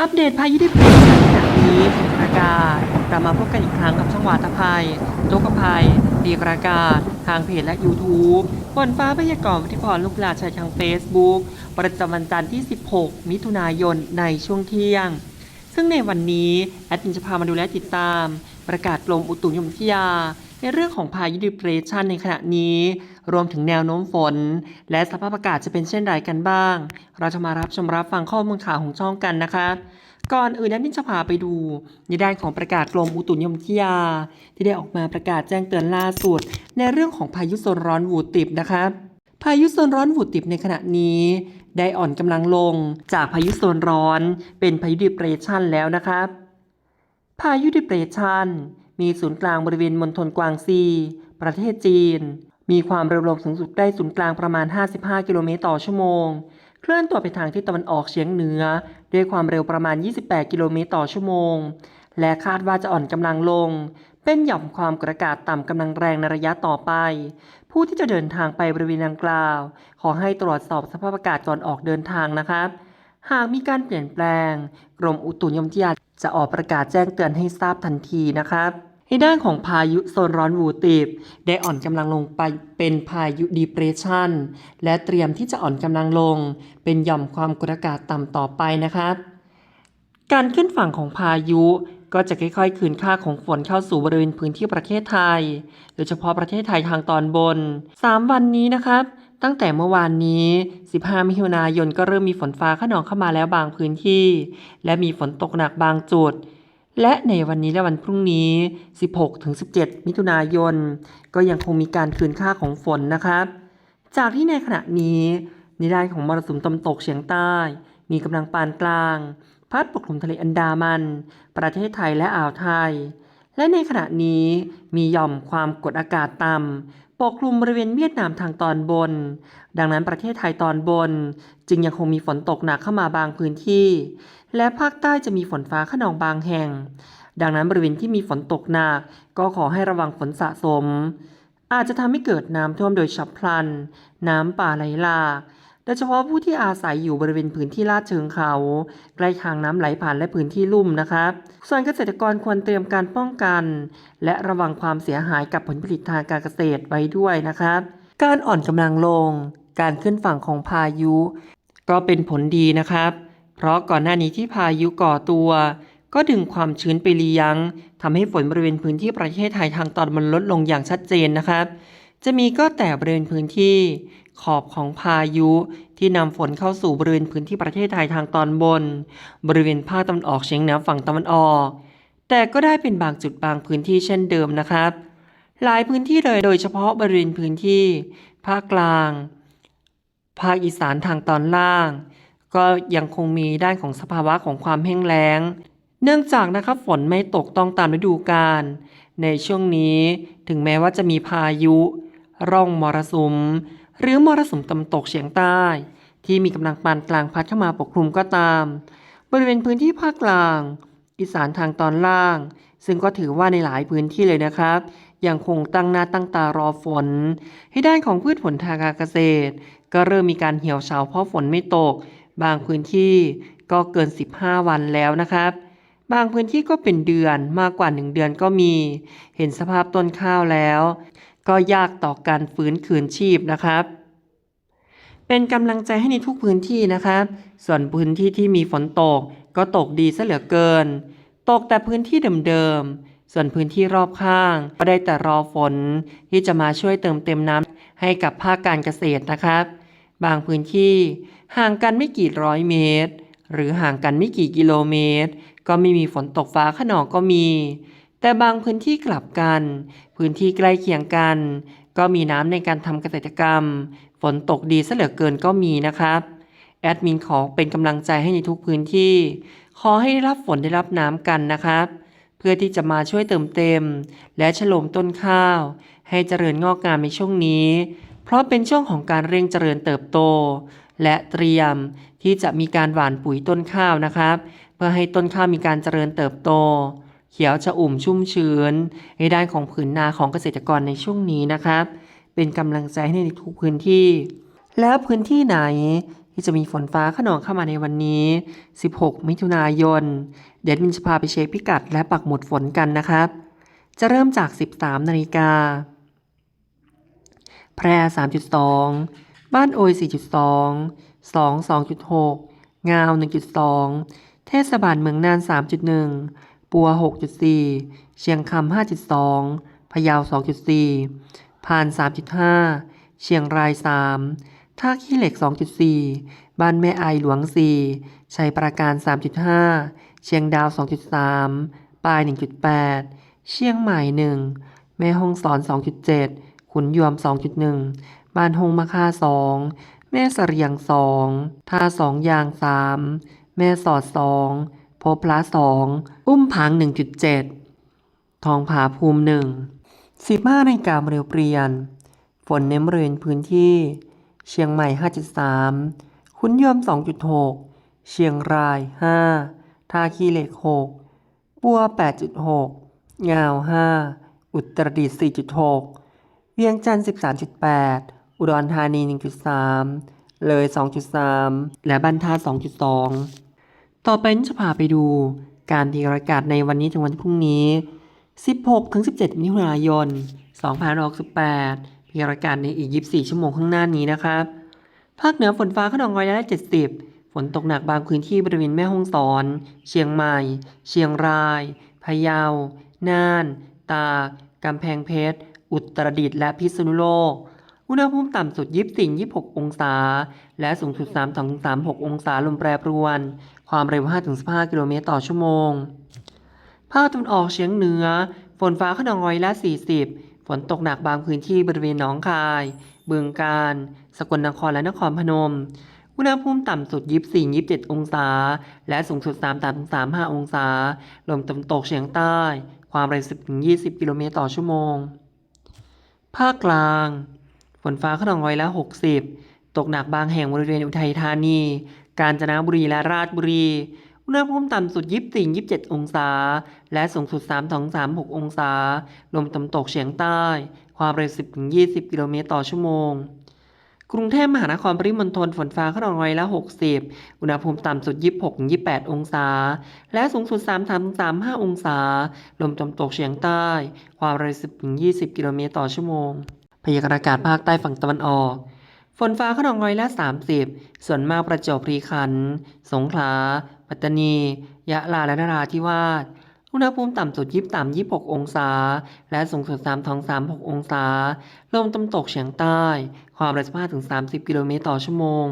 อัปเดตพายุที่เป็นขณะนี้ประกาศกลับมาพบกันอีกครั้งกับช่องวาตภัยโตกภัยดีประกาศ ทางเพจและ YouTube ฝนฟ้าพยากรณ์วิทยพรลูกหลานชายทาง Facebook ประจำวันจันทร์ที่ 16 มิถุนายนในช่วงเที่ยง ซึ่งในวันนี้ แอดมินจะพามาดูและติดตาม ประกาศกรมอุตุนิยมวิทยา ในเรื่องของพายุดิเปรชันในขณะนี้ รวมถึงแนวโน้มฝน และสภาพอากาศจะเป็นเช่นไรกันบ้าง เราจะมารับชมรับฟังข้อมูลข่าวของช่องกันนะครับก่อนอื่นแอดมินจะพาไปดู ในด้านของประกาศกรมอุตุนิยมวิทยา ที่ได้ออกมาประกาศแจ้งเตือนล่าสุด ในเรื่องของพายุโซนร้อนวูติบนะครับพายุโซนร้อนวูติบในขณะนี้ ได้อ่อนกำลังลงจากพายุโซนร้อน เป็นพายุดิเปรชันแล้วนะครับพายุดิเปรชัน มีศูนย์กลางบริเวณมณฑลกวางซี ประเทศจีน มีความเร็วลมสูงสุดได้ศูนย์กลางประมาณ 55 กิโลเมตรต่อชั่วโมง เคลื่อนตัวไปทางทิศตะวันออกเฉียงเหนือ ด้วยความเร็วประมาณ 28 กิโลเมตรต่อชั่วโมง และคาดว่าจะอ่อนกำลังลง เป็นหย่อมความกดอากาศต่ำกำลังแรงในระยะต่อไป ผู้ที่จะเดินทางไปบริเวณดังกล่าว ขอให้ตรวจสอบสภาพอากาศก่อนออกเดินทางนะครับ หากมีการเปลี่ยนแปลง กรมอุตุนิยมวิทยา จะออกประกาศแจ้งเตือนให้ทราบทันทีนะครับในด้านของพายุโซนร้อนวูติบได้อ่อนกำลังลงไปเป็นพายุดีเพรสชันและเตรียมที่จะอ่อนกำลังลง เป็นหย่อมความกดอากาศต่ำต่อไปนะครับ การขึ้นฝั่งของพายุก็จะค่อยๆ คืนค่าของฝนเข้าสู่บริเวณพื้นที่ประเทศไทย โดยเฉพาะประเทศไทยทางตอนบน 3 วันนี้นะครับ ตั้งแต่เมื่อวานนี้ 15 มิถุนายนก็เริ่มมีฝนฟ้าขนองเข้ามาแล้วบางพื้นที่ และมีฝนตกหนักบางจุด และในวันนี้และวันพรุ่งนี้ 16-17 มิถุนายน ก็ยังคงมีการคืนค่าของฝนนะครับ จากที่ในขณะนี้ในด้านของมรสุมตะวันตกเฉียงใต้ มีกำลังปานกลาง พัดปกคลุมทะเลอันดามัน ประเทศไทยและอ่าวไทย และในขณะนี้มีหย่อมความกดอากาศต่ำ ปกคลุมบริเวณเวียดนามทางตอนบน ดังนั้นประเทศไทยตอนบน จึงยังคงมีฝนตกหนักเข้ามาบางพื้นที่ และภาคใต้จะมีฝนฟ้าขนองบางแห่ง ดังนั้นบริเวณที่มีฝนตกหนัก ก็ขอให้ระวังฝนสะสม อาจจะทำให้เกิดน้ำท่วมโดยฉับพลัน น้ำป่าไหลหลาก โดยเฉพาะผู้ที่อาศัยอยู่บริเวณพื้นที่ลาดเชิงเขา ใกล้ทางน้ำไหลผ่านและพื้นที่ลุ่มนะครับ ส่วนเกษตรกรควรเตรียมการป้องกัน และระวังความเสียหายกับผลผลิตทางการเกษตรไว้ด้วยนะครับ การอ่อนกำลังลง การขึ้นฝั่งของพายุ ก็เป็นผลดีนะครับ เพราะก่อนหน้านี้ที่พายุก่อตัว ก็ดึงความชื้นไปเลี้ยงทำให้ฝนบริเวณพื้นที่ประเทศไทยทางตอนบนลดลงอย่างชัดเจนนะครับ จะมีก็แต่บริเวณพื้นที่ขอบของพายุที่นำฝนเข้าสู่บริเวณพื้นที่ประเทศไทยทางตอนบน บริเวณภาคตะวันออกเฉียงเหนือฝั่งตะวันออก แต่ก็ได้เป็นบางจุดบางพื้นที่เช่นเดิมนะครับ หลายพื้นที่เลยโดยเฉพาะบริเวณพื้นที่ ภาคกลาง ภาคอีสานทางตอนล่าง ก็ยังคงมีด้านของสภาวะของความแห้งแล้ง เนื่องจากนะครับฝนไม่ตกต้องตามฤดูกาลในช่วงนี้ถึงแม้ว่าจะมีพายุ ร่องมรสุม หรือมรสุมตะวันตกเฉียงใต้ ที่มีกำลังปานกลางพัดเข้ามาปกคลุมก็ตาม บริเวณพื้นที่ภาคกลาง อีสานทางตอนล่าง ซึ่งก็ถือว่าในหลายพื้นที่เลยนะครับยังคงตั้งหน้าตั้งตารอฝน ให้ด้านของพืชผลทางการเกษตร ก็เริ่มมีการเหี่ยวเฉาเพราะฝนไม่ตก บางพื้นที่ก็เกิน 15 วันแล้วนะครับ บางพื้นที่ก็เป็นเดือนมากกว่า 1 เดือนก็มี เห็นสภาพต้นข้าวแล้ว ก็ยากต่อการฟื้นคืนชีพนะครับ เป็นกำลังใจให้ในทุกพื้นที่นะครับ ส่วนพื้นที่ที่มีฝนตก ก็ตกดีซะเหลือเกิน ตกแต่พื้นที่เดิมๆ ส่วนพื้นที่รอบข้าง ก็ได้แต่รอฝนที่จะมาช่วยเติมเต็มน้ำให้กับภาคการเกษตรนะครับ บางพื้นที่ห่างกันไม่กี่ร้อยเมตร หรือห่างกันไม่กี่กิโลเมตร ก็ไม่มีฝนตกฟ้าขนองก็มี แต่บางพื้นที่กลับกัน พื้นที่ใกล้เคียงกัน ก็มีน้ำในการทำเกษตรกรรม ฝนตกดีซะเหลือเกินก็มีนะครับ แอดมินขอเป็นกำลังใจให้ในทุกพื้นที่ ขอให้ได้รับฝนได้รับน้ำกันนะครับ เพื่อที่จะมาช่วยเติมเต็ม และฉลมต้นข้าว ให้เจริญงอกงามในช่วงนี้ เพราะเป็นช่วงของการเร่งเจริญเติบโต และเตรียมที่จะมีการหว่านปุ๋ยต้นข้าวนะครับ เพื่อให้ต้นข้าวมีการเจริญเติบโต เขียวชอุ่มชุ่มชื้นในด้านของผืนนาของเกษตรกรในช่วงนี้นะครับ เป็นกำลังใจให้ในทุกพื้นที่ แล้วพื้นที่ไหนที่จะมีฝนฟ้าขนองเข้ามาในวันนี้ 16 มิถุนายน เดี๋ยวมินจะพาไปเช็คพิกัดและปักหมุดฝนกันนะครับ จะเริ่มจาก 13 นาฬิกา แพร่ 3.2 บ้านโอย 4.2 2 2.6 งาว 1.2 เทศบาลเมืองน่าน 3.1 ปัว 6.4 เชียงคำ 5.2 พะเยา 2.4 พาน 3.5 เชียงราย 3 ท่าขี้เหล็ก 2.4 บ้านแม่ไอหลวง 4 ชัยปราการ 3.5 เชียงดาว 2.3ปลาย 1.8 เชียงใหม่ 1 แม่ฮ่องสอน 2.7 ขุนยวม 2.1 บ้านฮงมะค่า 2 แม่สเสรียง 2 ท่าสองยาง 3 แม่สอด 2 บพระ2อุ้มผาง 1.7 ทองผาภูมิ 1 15นาฬิกาเร็วเปลี่ยน ฝนเน้นบริเวณพื้นที่ เชียงใหม่ 5.3ขุนยวม2.6 เชียงราย 5 ท่าขี้เหล็ก 6 ปัว 8.6 งาว 5 อุตรดิตถ์ 4.6 เวียงจันทร์ 13.8 อุดรธานี 1.3 เลย 2.3 และบันทาด2.2 ต่อไปนี้จะพาไปดูการพยากรณ์อากาศในวันนี้ถึงวันพรุ่งนี้ 16 ถึง 17 มิถุนายน 2568พยากรณ์อากาศในอีก 24 ชั่วโมงข้างหน้านี้นะครับ ภาคเหนือฝนฟ้าขนองร้อยละ70 ฝนตกหนักบางพื้นที่บริเวณแม่ฮ่องสอน เชียงใหม่ เชียงราย พะเยา น่าน ตาก กำแพงเพชร อุตรดิตถ์และพิษณุโลก อุณหภูมิต่ำสุด 24 26 องศา และสูงสุด 3 36 องศาลมแปรปรวน ความเร็ว 5-15 กิโลเมตรต่อชั่วโมง ภาคตะวันออกเฉียงเหนือ ฝนฟ้าขนองร้อยละ 40 ฝนตกหนักบางพื้นที่บริเวณหนองคาย บึงกาฬสกลนครและนครพนม อุณหภูมิต่ำสุด 24-27 องศา และสูงสุด33-35 องศา ลมตะวันตกเฉียงใต้ ความเร็ว 10-20 กิโลเมตรต่อชั่วโมง ภาคกลาง ฝนฟ้าขนองร้อยละ 60 ตกหนักบางแห่งบริเวณอุทัยธานี กาญจนบุรีและราชบุรี อุณหภูมิต่ำสุด 24-27 องศา และสูงสุด3-36 องศา ลมตะวันตกเฉียงใต้ ความเร็ว 10-20 กิโลเมตรต่อชั่วโมงกรุงเทพมหานครปริมณฑลฝนฟ้าขนองร้อยละ 60 อุณหภูมิต่ำสุด 26-28 องศา และสูงสุด 33-35 องศา ลมตะวันตกเฉียงใต้ ความเร็ว 10-20 กิโลเมตรต่อชั่วโมง พยากรณ์อากาศภาคใต้ฝั่งตะวันออก ฝนฟ้าขนองร้อยละ 30 ส่วนมากประจวบคีรีขันธ์สงขลา ปัตตานี ยะลา และนราธิวาส อุณหภูมิต่ำสุด23 26 องศา และสูงสุด32-36 องศา ลมตะวันตกเฉียงใต้ ความเร็ว15ถึง30 กิโลเมตรต่อชั่วโมง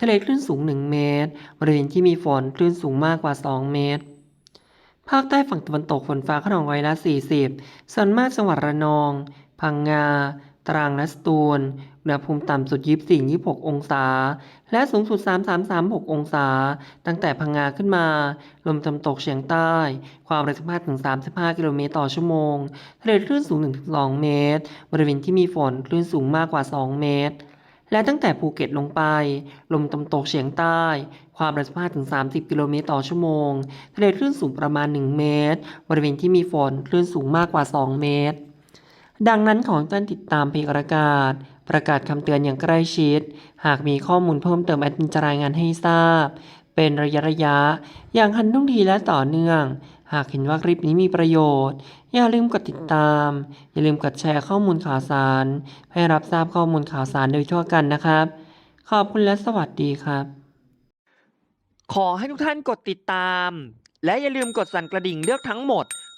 ทะเลคลื่นสูง 1 เมตร บริเวณที่มีฝนคลื่นสูงมากกว่า 2 เมตรภาคใต้ฝั่งตะวันตกฝนฟ้าขนองร้อยละ 40 ส่วนมากจังหวัดระนอง พังงา ตรังและสตูล อุณหภูมิต่ำสุด 24-26 องศา และสูงสุด 33-36 องศา ตั้งแต่พังงาขึ้นมา ลมตะวันตกเฉียงใต้ ความเร็ว15-35 กิโลเมตรต่อชั่วโมง ทะเลคลื่นสูง 1-2 เมตร บริเวณที่มีฝนคลื่นสูงมากกว่า 2 เมตร และตั้งแต่ภูเก็ตลงไป ลมตะวันตกเฉียงใต้ ความเร็ว15-30 กิโลเมตรต่อชั่วโมง ทะเลคลื่นสูงประมาณ 1 เมตร บริเวณที่มีฝนคลื่นสูงมากกว่า 2 เมตร ดังนั้นขอให้ท่านติดตามเพจประกาศ ประกาศคำเตือนอย่างใกล้ชิด หากมีข้อมูลเพิ่มเติมแอดมินจะรายงานให้ทราบ เป็นระยะระยะ อย่างทันท่วงทีและต่อเนื่อง หากเห็นว่าคลิปนี้มีประโยชน์ อย่าลืมกดติดตาม อย่าลืมกดแชร์ข้อมูลข่าวสาร ให้รับทราบข้อมูลข่าวสารโดยทั่วกันนะครับ ขอบคุณและสวัสดีครับ ขอให้ทุกท่านกดติดตาม และอย่าลืมกดสั่นกระดิ่งเลือกทั้งหมด